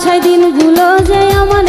আশায় দিনগুলো যে আমার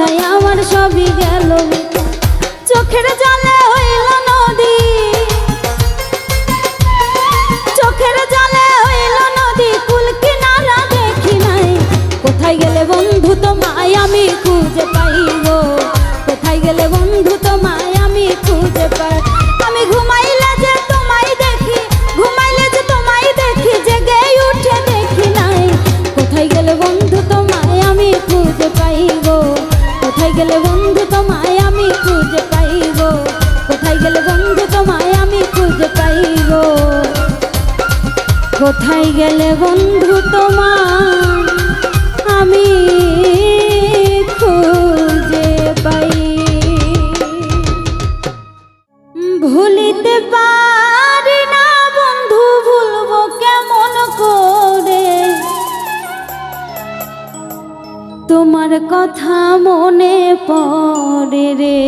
আশায় আমার সবই গেল। চোখের জলে হইল নদী। চোখের জলে হইল নদী, কুল কিনারা দেখি নাই। কোথায় গেলে বন্ধু তোমায় আমি খুঁজে পাইব? কোথায় গেলে বন্ধু কোথায় গেলে বন্ধু তোমার? আমি খুঁজে পাই। ভুলিতে পারি না বন্ধু, ভুলব কেমন করে? তোমার কথা মনে পড়ে রে।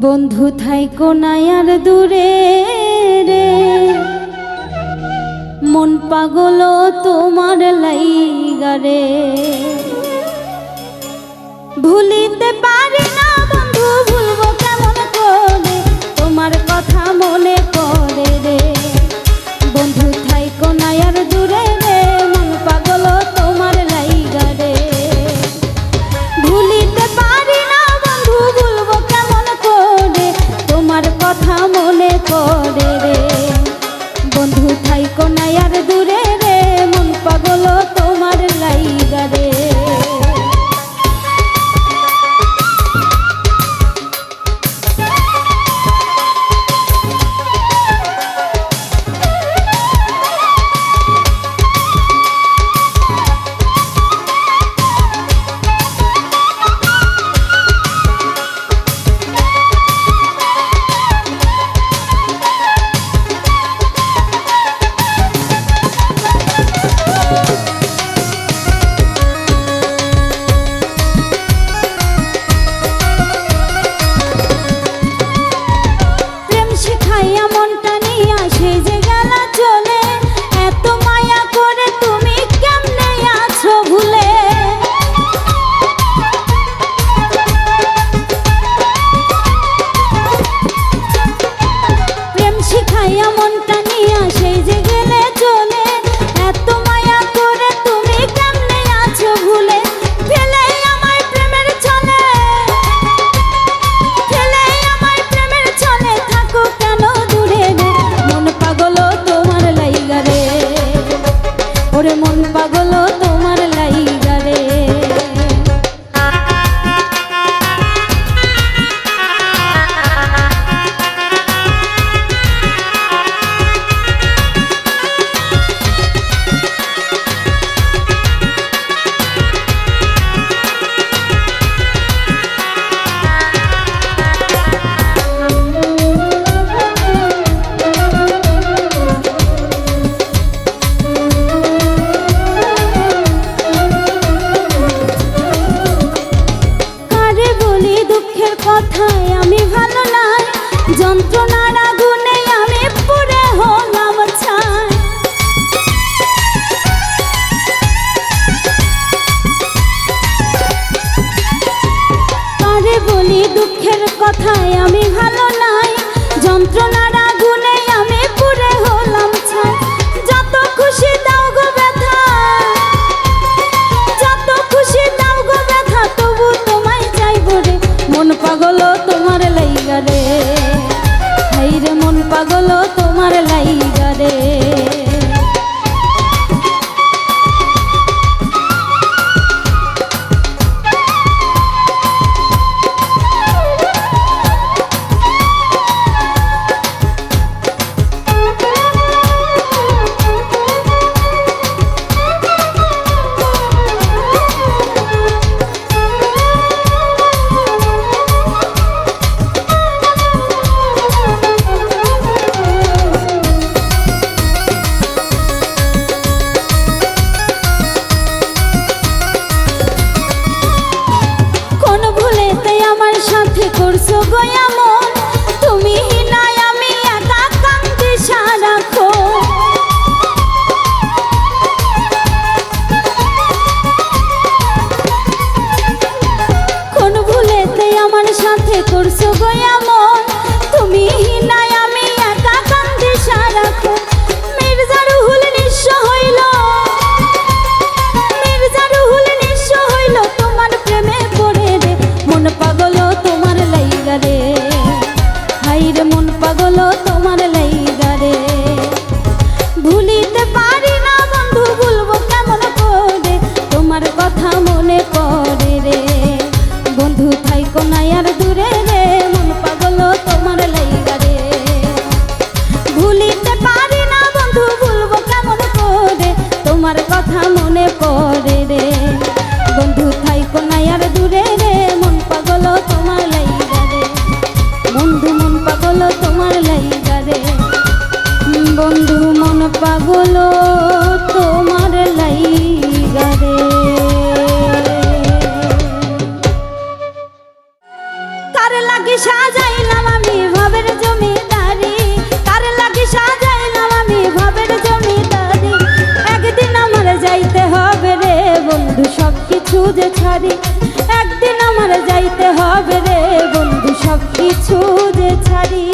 বন্ধু থাইকো না আর দূরে। মন পাগল তোমার লাইগারে ভুলিতে পারি না বন্ধু, ভুলবো কেমন করে? তোমার কথা মনে পড়ে রে। বন্ধু থাইকো নাই আর পাগল তোমার লাইগা রে। হাই মন পাগল তো lo. সুদে ছাড়ি। একদিন আমার যাইতে হবে রে বন্ধু সব কিছু ছাড়ি।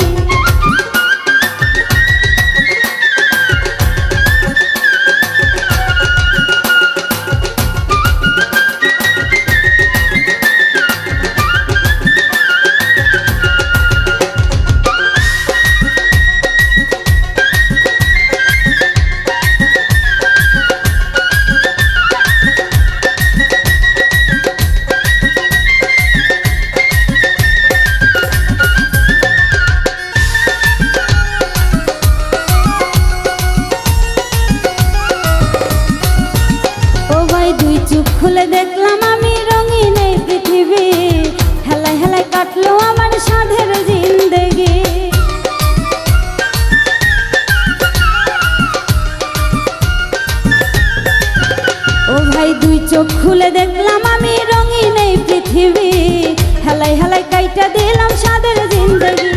হেলাই কাইটা দিলাম সাদের জিন্দগি।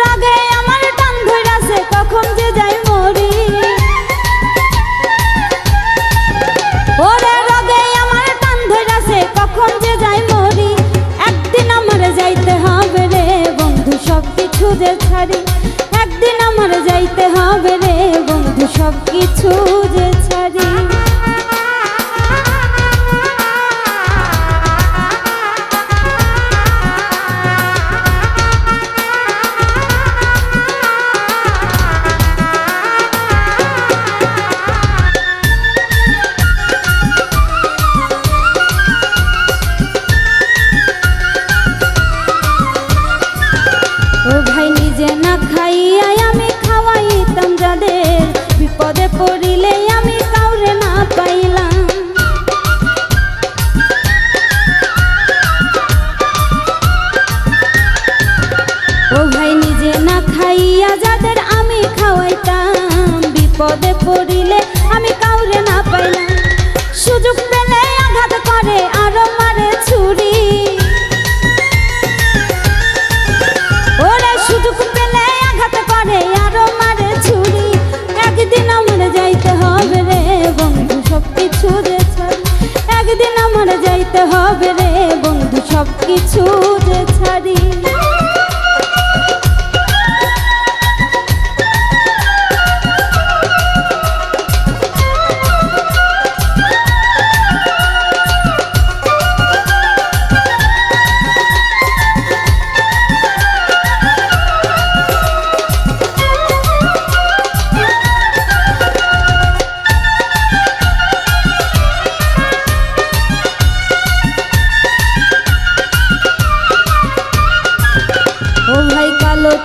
রাগে আমার টান ধরাছে কখন যে যাই মরি। ওরে রাগে আমার টান কখন যে যাই মরি। একদিন আমার যাইতে হবে রে বন্ধু সব কিছু যে ছাড়ি। একদিন আমার যাইতে হবে রে বন্ধু সব কিছু যে কিছু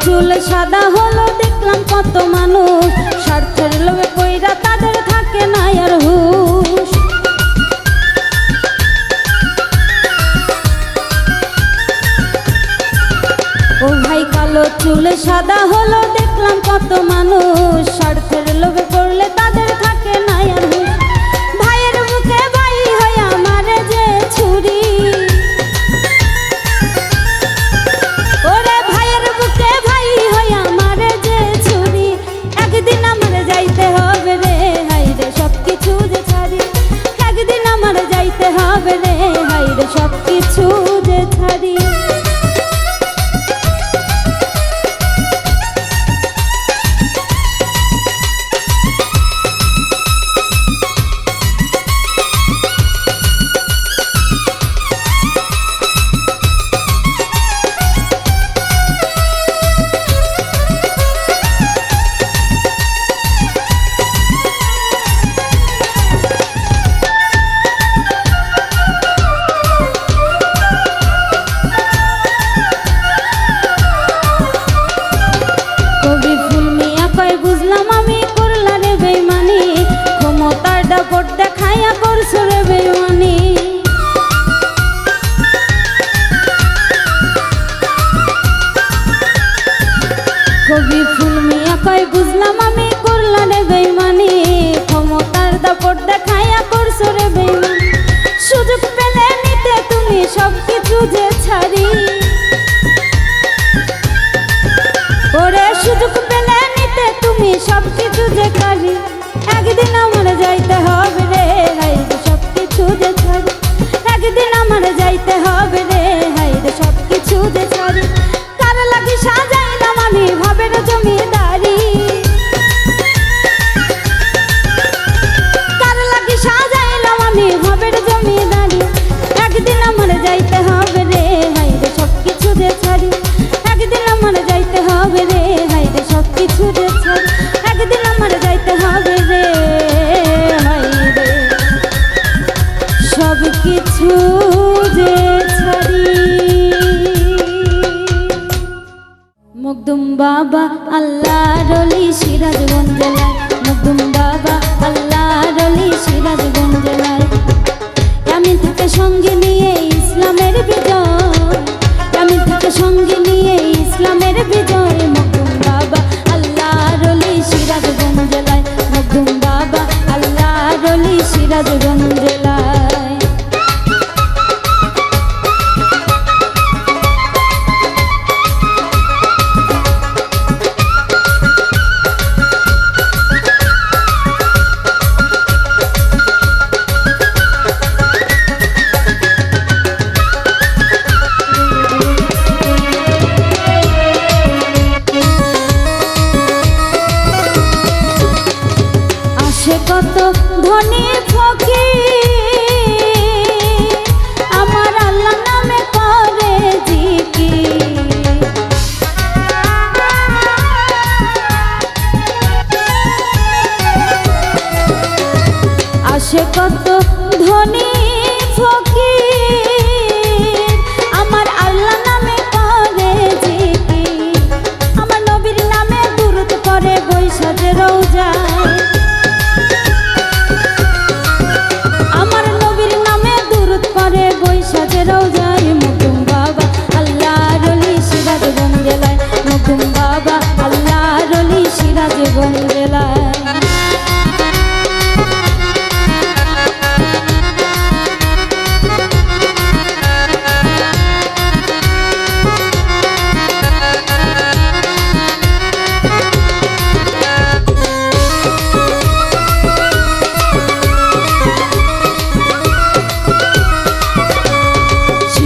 চুল সাদা হলো, দেখলাম কত মানুষ। স্বার্থের লোভে বইরা তাদের থাকে না আর হুশ। ও ভাই, কালো চুল সাদা হলো, দেখলাম কত মানুষ। স্বার্থের লোভে পড়লে তাদের যে কালী বাবা আল্লাহ রলি সিরাজগঞ্জ।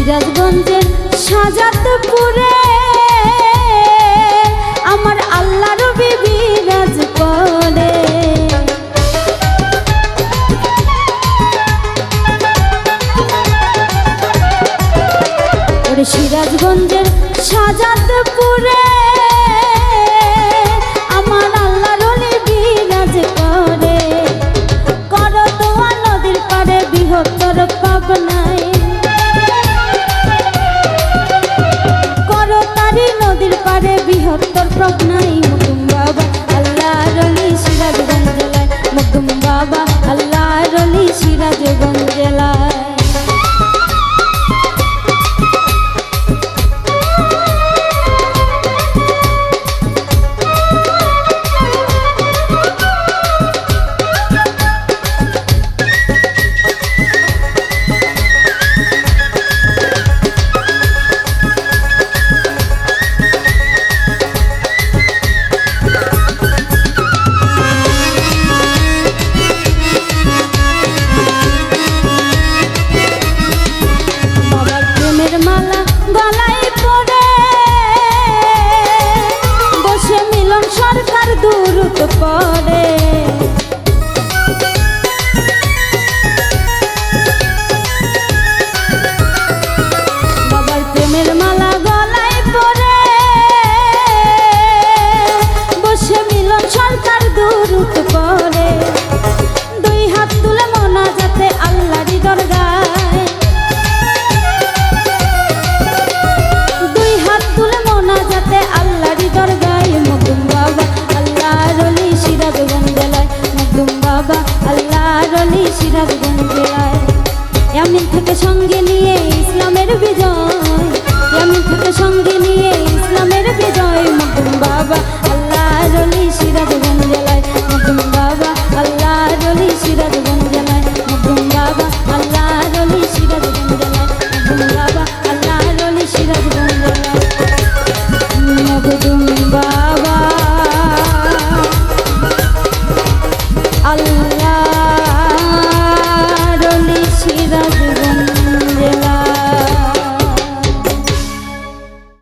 সিরাজগঞ্জের সাজাতপুরে আমার আল্লাহর বিবিরাজ করে সিরাজগঞ্জ বাবা আল্লাহ রলি সিরাজগঞ্জ জেলায় এমন থেকে সঙ্গে নিয়ে ইসলামের বিজয়। এমন থেকে সঙ্গে নিয়ে ইসলামের বিজয়।